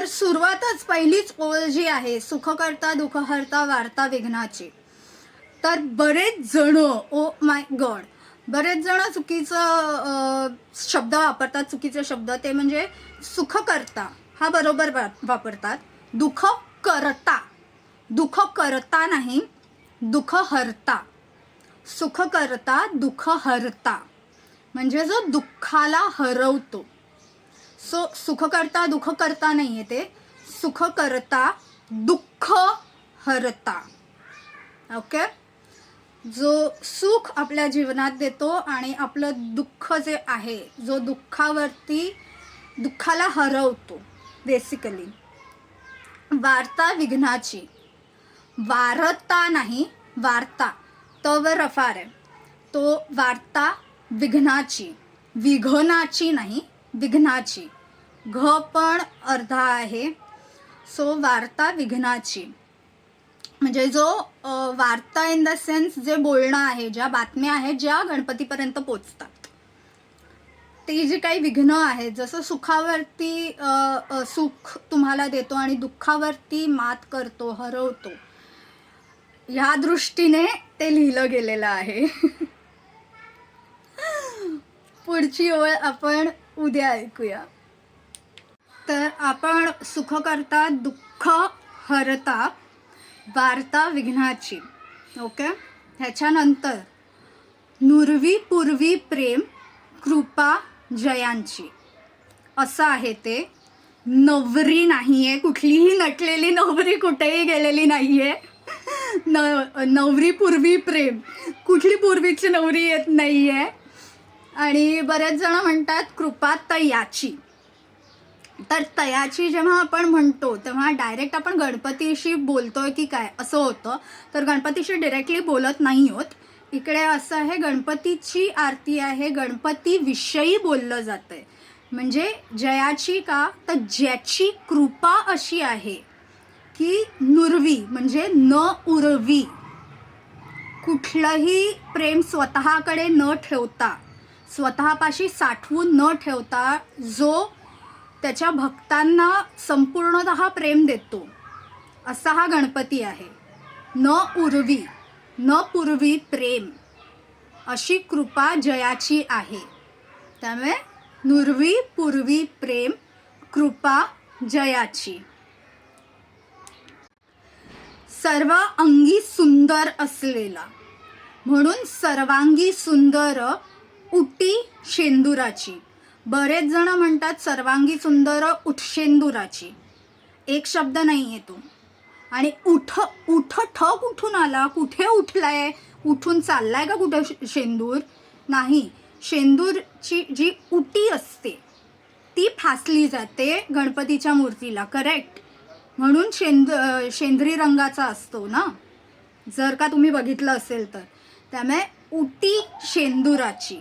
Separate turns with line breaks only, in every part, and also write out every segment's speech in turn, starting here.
तर सुरुवातच पहिलीच ओळ जी आहे सुखकर्ता दुःखहर्ता वार्ता विघ्नाची. तर बरेच जण ओ माय गॉड बरेच जण चुकीचं शब्द वापरतात चुकीचे शब्द. ते म्हणजे सुखकर्ता हा बरोबर वा- वापरतात. दुःख करता दुःख करता नाही दुःख हरता सुख करता दुःख हरता म्हणजे जो दुःखाला हरवतो. सो सुख करता दुःख करता नाही आहे ते. सुख करता दुःख हरता. ओके जो सुख आपल्या जीवनात देतो आणि आपलं दुःख जे आहे जो दुःखावरती दुःखाला हरवतो बेसिकली वार्ता विघ्नाची. वारता नाही वार्ता. तवर रफार आहे. तो वार्ता विघ्नाची. विघनाची नाही विघ्नाची. घ पण अर्धा आहे. सो वार्ता विघ्नाची. म्हणजे जो वार्ता इन द सेन्स जे बोलणं आहे ज्या बातम्या आहेत ज्या गणपतीपर्यंत पोचतात ते जे काही विघ्न आहेत जसं सुखावरती सुख तुम्हाला देतो आणि दुःखावरती मात करतो हरवतो ह्या दृष्टीने ते लिहिलं गेलेलं आहे. पुढची ओळ आपण उद्या ऐकूया. तर आपण सुख करता दुःख हरता वार्ता विघ्नाची. ओके? ह्याच्यानंतर नुरवी पूर्वी प्रेम कृपा जयांची. असं आहे ते. नवरी नाही आहे कुठलीही नटलेली नवरी कुठेही गेलेली नाही आहे न नवरी पूर्वी प्रेम. कुठली पूर्वीची नवरी येत नाही आहे आणि बरेच जण म्हणतात कृपा तयाची. तर तयाची जेव्हा आपण म्हणतो तेव्हा डायरेक्ट आपण गणपतीशी बोलतोय की काय असं होतं. तर गणपतीशी डिरेक्टली बोलत नाही होत. इकडे असं आहे गणपतीची आरती आहे गणपतीविषयी बोललं जातं आहे म्हणजे जयाची का? तर ज्याची कृपा अशी आहे की नुरवी म्हणजे न उरवी. कुठलंही प्रेम स्वतःकडे न ठेवता. स्वतःपाशी साठवून न ठेवता जो त्याच्या भक्तांना संपूर्णतः प्रेम देतो असा हा गणपती आहे. न उर्वी न पूर्वी प्रेम अशी कृपा जयाची आहे. त्यामुळे नुर्वी पूर्वी प्रेम कृपा जयाची. सर्व अंगी सुंदर असलेला म्हणून सर्वांगी सुंदर उटी शेंदुराची. बरेच जण म्हणतात सर्वांगी सुंदर उठशेंदुराची एक शब्द नाही आहे तो. आणि उठ उठ ठ कुठून आला. कुठे उठलाय? उठून चाललाय का कुठं शेंदूर? नाही. शेंदूरची जी उटी असते ती फासली जाते गणपतीच्या मूर्तीला. करेक्ट म्हणून शेंद शेंद्री रंगाचा असतो ना? जर का तुम्ही बघितलं असेल तर. त्यामुळे उटी शेंदुराची.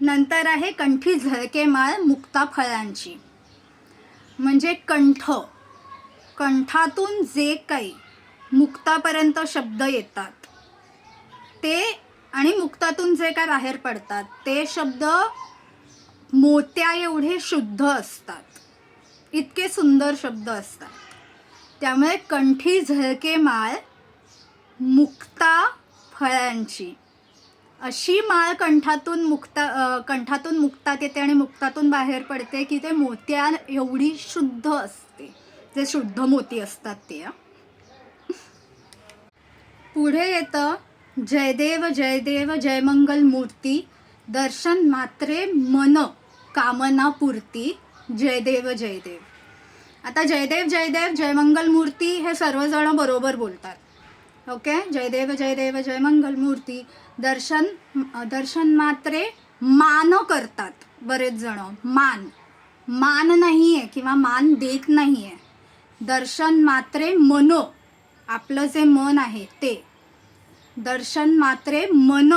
नंतर आहे कंठी झळके माळ मुक्ता फळांची. म्हणजे कंठ. कंठातून जे काही मुक्तापर्यंत शब्द येतात. ते आणि मुक्तातून जे काय बाहेर पडतात ते शब्द मोत्या एवढे शुद्ध असतात. इतके सुंदर शब्द असतात. त्यामुळे कंठी झळके माळ मुक्ता फळांची. अशी माळ कंठातून मुक्ता कंठातून मुक्तात येते आणि मुक्तातून बाहेर पडते की ते मोत्या एवढी शुद्ध असते. जे शुद्ध मोती असतात ते पुढे येतं जयदेव जयदेव जयमंगल मूर्ती दर्शन मात्रे मन कामना पूर्ती जयदेव जयदेव. आता जयदेव जयदेव जयमंगल मूर्ती हे सर्वजण बरोबर बोलतात. ओके? जयदेव जयदेव जयमंगल मूर्ती. दर्शन दर्शन मात्रे मान करतात बरेच जण. मान. मान नाही आहे किंवा मान देत नाही आहे दर्शन मात्रे मनो. आपलं जे मन आहे ते. दर्शन मात्रे मन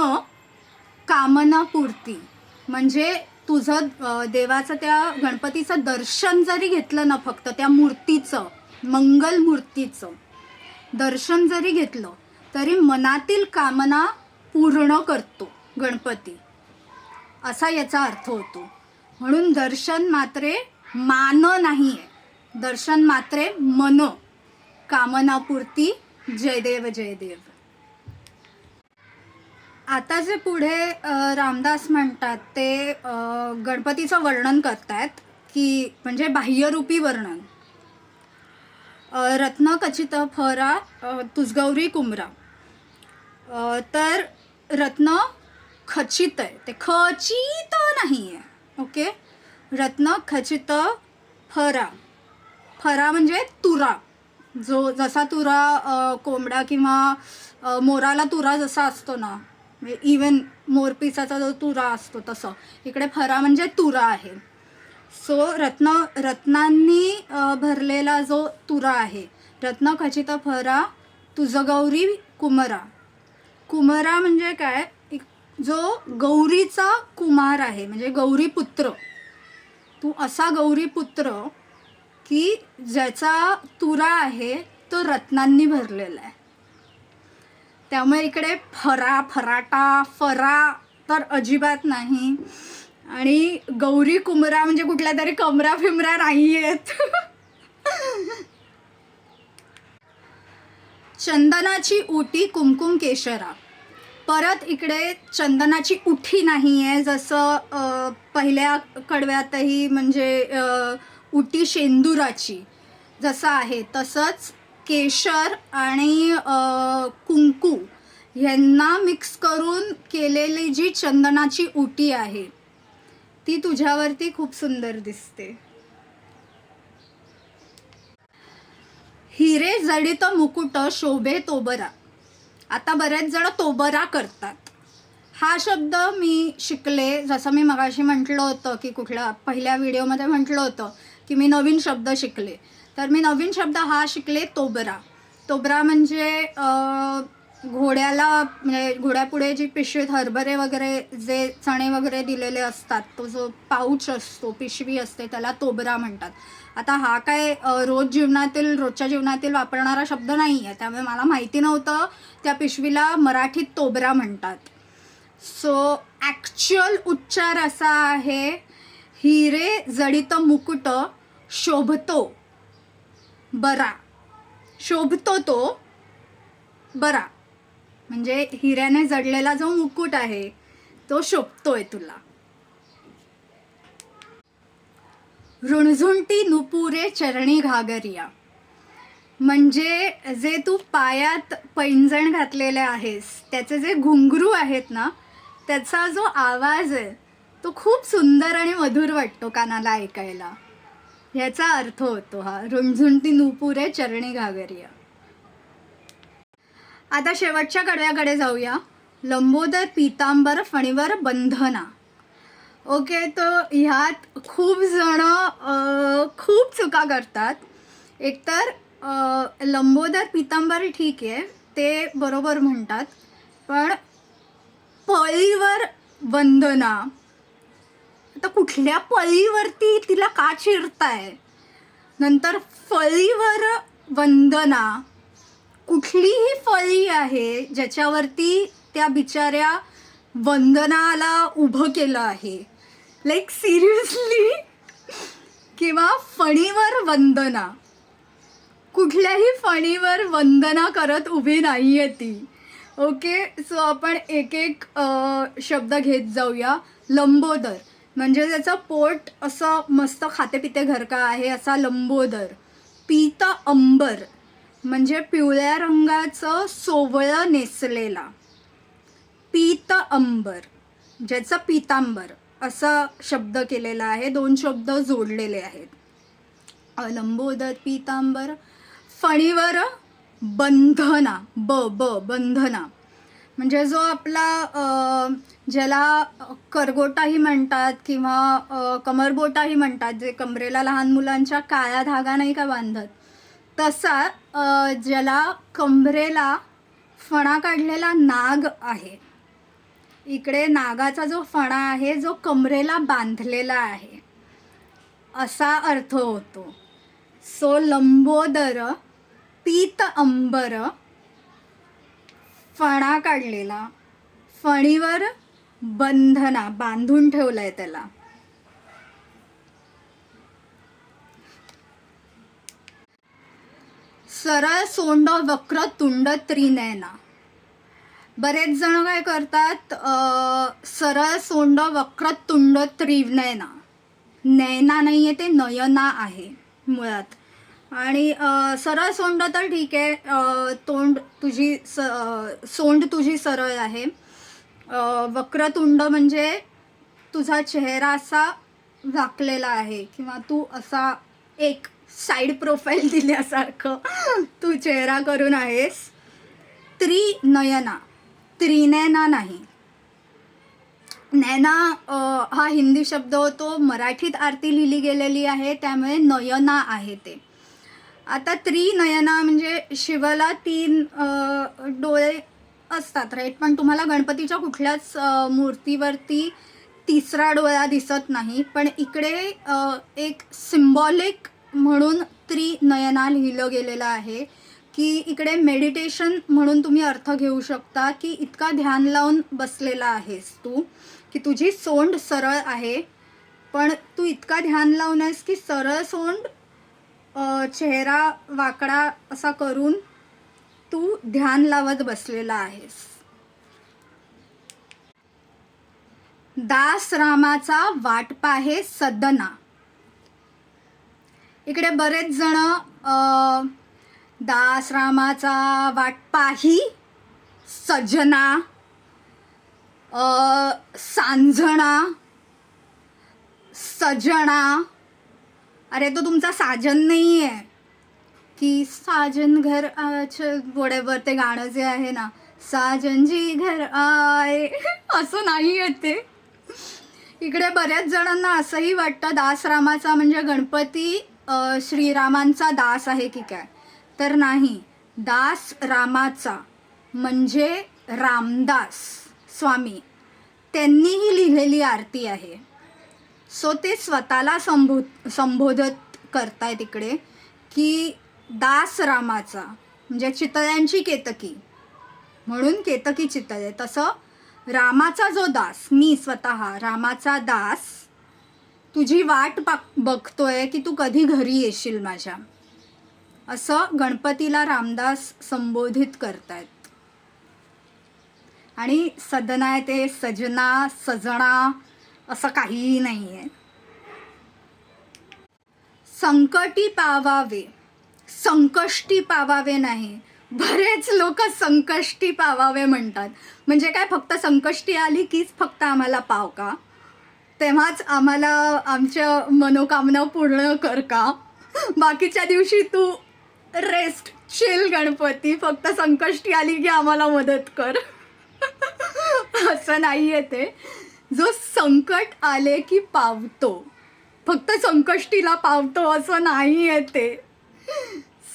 कामनापूर्ती. म्हणजे तुझं देवाचं त्या गणपतीचं दर्शन जरी घेतलं ना फक्त त्या मूर्तीचं मंगल मूर्तीचं दर्शन जरी घेतलं तरी मनातील कामना पूर्ण करतो गणपती. असा याचा अर्थ होतो. म्हणून दर्शन मात्रे मान नाही आहे दर्शन मात्रे मन. कामनापूर्ती जयदेव जयदेव. आता जे पुढे रामदास म्हणतात ते गणपतीचं वर्णन करतायत की म्हणजे बाह्यरूपी वर्णन. रत्न कचित फरा तुजगौरी कुमरा तर रत्न खचित आहे. ते खचित नाही आहे ओके रत्न खचित फरा. फरा म्हणजे तुरा. जो जसा तुरा कोंबडा किंवा मोराला तुरा जसा असतो ना म्हणजे इवन मोरपिसाचा जो तुरा असतो तसं. इकडे फरा म्हणजे तुरा आहे. सो रत्न रत्नांनी भरलेला जो तुरा आहे रत्न खचित फरा तुझं गौरी कुमरा. कुमारा म्हणजे काय? एक जो गौरीचा कुमार आहे म्हणजे गौरी पुत्र. तू असा गौरी पुत्र की ज्याचा तुरा आहे तो रत्नांनी भरलेला आहे. त्यामुळे इकडे फरा फराटा फरा तर अजिबात नाही. आणि गौरी कुमरा म्हणजे कुठल्या तरी कमरा फिमरा नाही आहेत चंदनाची उटी कुमकुम केशरा. परत इकडे चंदनाची उठी नाही आहे जसं पहिल्या कडव्यातही म्हणजे उटी शेंदुराची जसं आहे तसंच केशर आणि कुंकू ह्यांना मिक्स करून केलेली जी चंदनाची उटी आहे ती तुझ्यावरती खूप सुंदर दिसते. हिरे जडित मुकुट शोभे तोबरा. आता बरेच जण तोबरा करतात. हा शब्द मी शिकले. जसं मी मगाशी म्हटलं होतं की कुठल्या पहिल्या व्हिडिओमध्ये म्हटलं होतं की मी नवीन शब्द शिकले. तर मी नवीन शब्द हा शिकले तोबरा. तोबरा म्हणजे घोड्याला म्हणजे घोड्यापुढे जी पिशवीत हरभरे वगैरे जे चणे वगैरे दिलेले असतात तो जो पाऊच असतो पिशवी असते त्याला तोबरा म्हणतात. आता हा काय रोज जीवनातील रोजच्या जीवनातील वापरणारा शब्द नाही आहे त्यामुळे मला माहिती नव्हतं त्या पिशवीला मराठीत तोबरा म्हणतात. सो ॲक्च्युअल उच्चार असा आहे हिरे जडित मुकुट शोभतो बरा. शोभतो तो बरा. म्हणजे हिऱ्याने जडलेला जो मुकुट आहे तो शोभतोय तुला. रुणझुंटी नुपुरे चरणी घागरिया. म्हणजे जे तू पायात पैंजण घातलेले आहेस त्याचे जे घुंगरू आहेत ना त्याचा जो आवाज आहे तो खूप सुंदर आणि मधुर वाटतो कानाला ऐकायला. ह्याचा अर्थ होतो हा रुणझुंटी नुपुरे चरणी घागरिया. आता शेवटच्या कडव्याकडे जाऊया. लंबोदर पितांबर फणीवर बंधना. ओके तर ह्यात खूप जण खूप चुका करतात. एकतर लंबोदर पितांबर ठीक आहे ते बरोबर म्हणतात. पण पळीवर वंदना आता कुठल्या पळीवरती तिला का चिरताय नंतर फळीवर वंदना कुठलीही फळी आहे ज्याच्यावरती त्या बिचाऱ्या वंदनाला उभं केलं आहे. लाईक सिरियसली किंवा फणीवर वंदना. कुठल्याही फणीवर वंदना करत उभी नाही आहे ती. ओके सो आपण एक एक शब्द घेत जाऊया. लंबोदर. म्हणजे त्याचं पोट असं मस्त खातेपिते घरका आहे असा लंबोदर. पीत अंबर. म्हणजे पिवळ्या रंगाचं सोवळं नेसलेला. पीत अंबर ज्याचं पीतांबर असा शब्द केलेला आहे. दोन शब्द जोडलेले आहेत. अलंबोदर लंबोदर पीतांबर फणीवर बंधना ब ब बंधना. म्हणजे जो आपला ज्याला करगोटाही म्हणतात किंवा कमरबोटाही म्हणतात जे कमरेला लहान मुलांच्या काळ्या धागा नाही का बांधत? तसा ज्याला कंबरेला फणा काढलेला नाग आहे. इकडे नागाचा जो फणा आहे जो कमरेला बांधलेला आहे. असा अर्थ होतो. सो लंबोदर पीत अंबर फणा काढलेला. फणीवर बंधना बांधून ठेवलं आहे त्याला. सरळ सोंड वक्र तुंड त्रिनयना बरेच जण काय करतात सरळ सोंड वक्र तुंड त्रिनयना नयना नाही आहे ते नयना आहे मुळात. आणि सरळ सोंड तर ठीक आहे तोंड तुझी स सोंड तुझी सरळ आहे. वक्रतुंड म्हणजे तुझा चेहरा असा झाकलेला आहे किंवा तू असा एक साईड प्रोफाईल दिल्यासारखं. तू चेहरा करून आहेस. त्रिनयना. त्रिनयना नाही. नैना हा हिंदी शब्द होतो मराठीत आरती लिहिली गेलेली आहे त्यामुळे नयना आहे ते. आता त्रिनयना म्हणजे शिवाला तीन डोळे असतात राईट पण तुम्हाला गणपतीच्या कुठल्याच मूर्तीवरती तिसरा डोळा दिसत नाही. पण इकडे एक सिम्बॉलिक म्हणून त्रिनयना लिहिलं गेलेलं आहे की इकडे मेडिटेशन म्हणून तुम्ही अर्थ घेऊ शकता की इतका ध्यान लावून बसलेला आहेस तू की तुझी सोंड सरळ आहे. पण तू इतका ध्यान लावून आहेस की सरळ सोंड चेहरा वाकडा असा करून तू ध्यान लावत बसलेला आहेस. दास रामाचा वाट पाहे सदना. इकडे बरेच जण दासरामाचा दास रामाचा वाट पाही सजना सांजणा सांझणा सजना. अरे तो तुमचा साजन नाही आहे की साजन घर वडेवर ते गाणं जे आहे ना साजनजी घर आय असं नाही येते ते. इकडे बऱ्याच जणांना असंही वाटतं दासरामाचा म्हणजे गणपती श्रीरामांचा दास आहे की काय? तर नाही. दास रामाचा म्हणजे रामदास स्वामी. त्यांनीही लिहिलेली आरती आहे. सो ते स्वतःला संबो संबोधत करतायत इकडे की दास रामाचा म्हणजे चितळ्यांची केतकी. म्हणून केतकी चितळे. तसं रामाचा जो दास मी स्वतः रामाचा दास तुझी वाट पाक बघतोय की तू कधी घरी येशील माझ्या? असं गणपतीला रामदास संबोधित करतायत. आणि सदना आहे ते सजना सजना असं काहीही नाही आहे संकटी पावावे. संकष्टी पावावे नाही. बरेच लोक संकष्टी पावावे म्हणतात. म्हणजे काय फक्त संकष्टी आली कीच फक्त आम्हाला पाव का? तेव्हाच आम्हाला आमच्या मनोकामना पूर्ण कर का? बाकीच्या दिवशी तू रेस्ट चिल गणपती फक्त संकष्टी आली की आम्हाला मदत कर. असं नाही आहे ते. जो संकट आले की पावतो. फक्त संकष्टीला पावतो असं नाही आहे ते.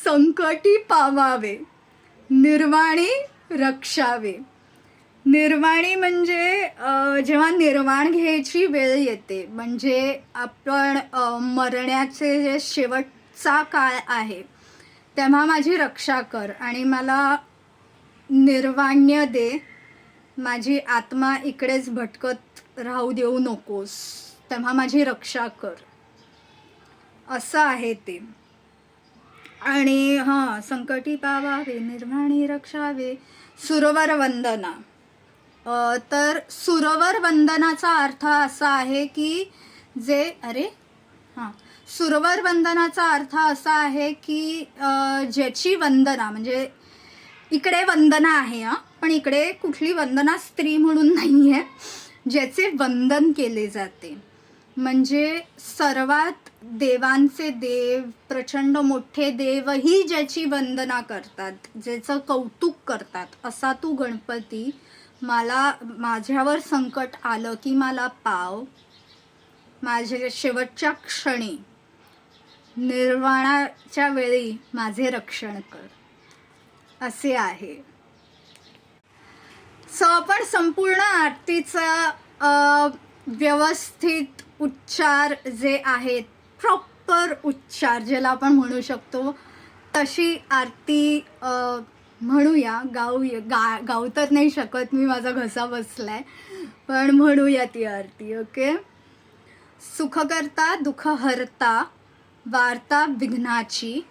संकटी पावावे. निर्वाणी रक्षावे. निर्वाणी म्हणजे जेव्हा निर्वाण घ्यायची वेळ येते म्हणजे आपण मरण्याचे जे शेवटचा काळ आहे तेव्हा माझी रक्षा कर आणि मला निर्वाण्य दे. माझी आत्मा इकडेच भटकत राहू देऊ नकोस तेव्हा माझी रक्षा कर. असं आहे ते. आणि हां संकटी पावावे निर्वाणी रक्षावे सुरवर वंदना. तर सुरवर वंदनाचा अर्थ असा आहे की जे अरे हां. सुरवर वंदनाचा अर्थ असा आहे की ज्याची वंदना म्हणजे इकडे वंदना आहे हां. पण इकडे कुठली वंदना स्त्री म्हणून नाही आहे ज्याचे वंदन केले जाते. म्हणजे सर्वात देवांचे देव प्रचंड मोठे देवही ज्याची वंदना करतात ज्याचं कौतुक करतात असा तू गणपती मला माझ्यावर संकट आलं की मला पाव. माझे शेवटच्या क्षणी निर्वाणाच्या वेळी माझे रक्षण कर. असे आहे. सो आपण संपूर्ण आरतीचा व्यवस्थित उच्चार जे आहेत प्रॉपर उच्चार ज्याला आपण म्हणू शकतो तशी आरती म्हणूया गाऊया गा गाऊ तर नाही शकत मी माझा घसा बसलाय. पण म्हणूया ती आरती ओके? सुखकर्ता दुःख हरता वार्ता विघ्नाची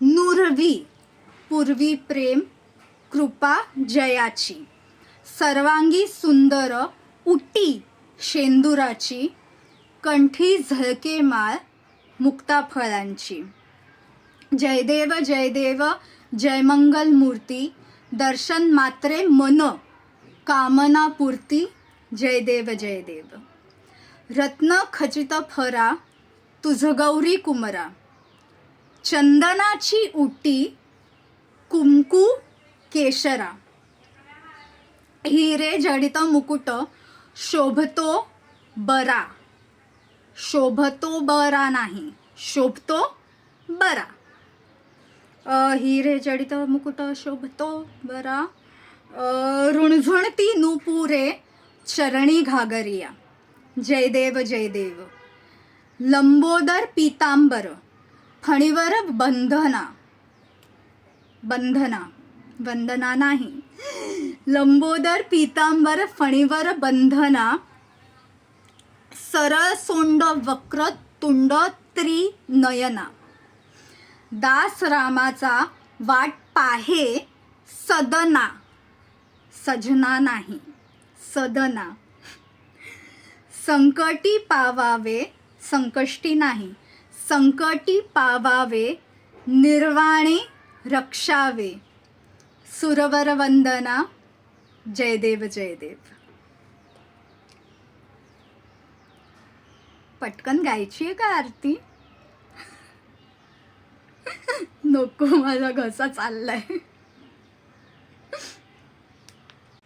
नुरवी पूर्वी प्रेम कृपा जयाची. सर्वांगी सुंदर उटी शेंदुराची कंठी झळके माळ मुक्ताफळांची. जयदेव जयदेव जयमंगल मूर्ती दर्शन मात्रे मन कामनापूर्ती जयदेव जयदेव. रत्न खचित फरा तुझ गौरी कुमरा. चंदनाची उटी कुंकू केशरा. हिरे जडित मुकुट शोभतो बरा. शोभतो बरा नाही शोभतो बरा. हिरे जडित मुकुट शोभतो बरा. रुणझुणती नुपुरे चरणी घागरिया. जयदेव जयदेव. लंबोदर पीतांबर फणीवर बंधना. बंधना. वंदना नाही. लंबोदर पीतांबर फणीवर बंधना. सरळ सोंड वक्र तुंड त्रिनयना. दास रामाचा वाट पाहे सदना. सजना नाही सदना. संकटी पावावे संकष्टी नाही. संकटी पावावे निर्वाणे रक्षावे. सुरवर वंदना. जयदेव जयदेव. पटकन गायची आहे का आरती? नको माझा घसा चाललाय.